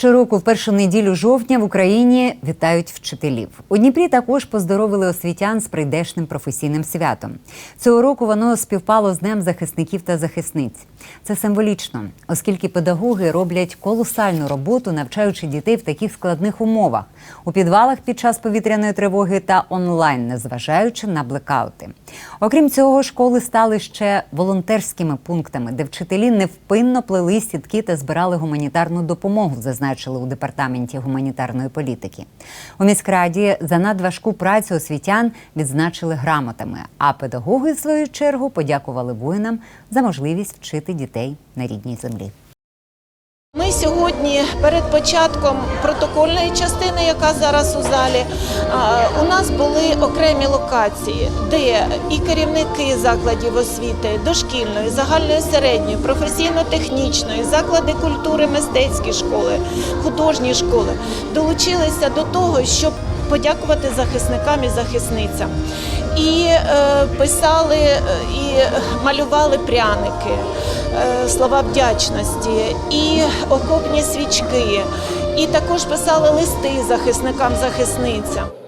Щороку, в першу неділю жовтня в Україні вітають вчителів. У Дніпрі також поздоровили освітян з прийдешним професійним святом. Цього року воно співпало з Днем захисників та захисниць. Це символічно, оскільки педагоги роблять колосальну роботу, навчаючи дітей в таких складних умовах у підвалах під час повітряної тривоги та онлайн, незважаючи на блекаути. Окрім цього, школи стали ще волонтерськими пунктами, де вчителі невпинно плели сітки та збирали гуманітарну допомогу, зазначили у департаменті гуманітарної політики. У міськраді за надважку працю освітян відзначили грамотами. А педагоги, в свою чергу, подякували воїнам за можливість вчити дітей на рідній землі. Сьогодні перед початком протокольної частини, яка зараз у залі, у нас були окремі локації, де і керівники закладів освіти, дошкільної, загальної середньої, професійно-технічної, заклади культури, мистецькі школи, художні школи долучилися до того, щоб подякувати захисникам і захисницям. І е, писали е, і малювали пряники, е, слова вдячності, і окопні свічки, і також писали листи захисникам захисницям.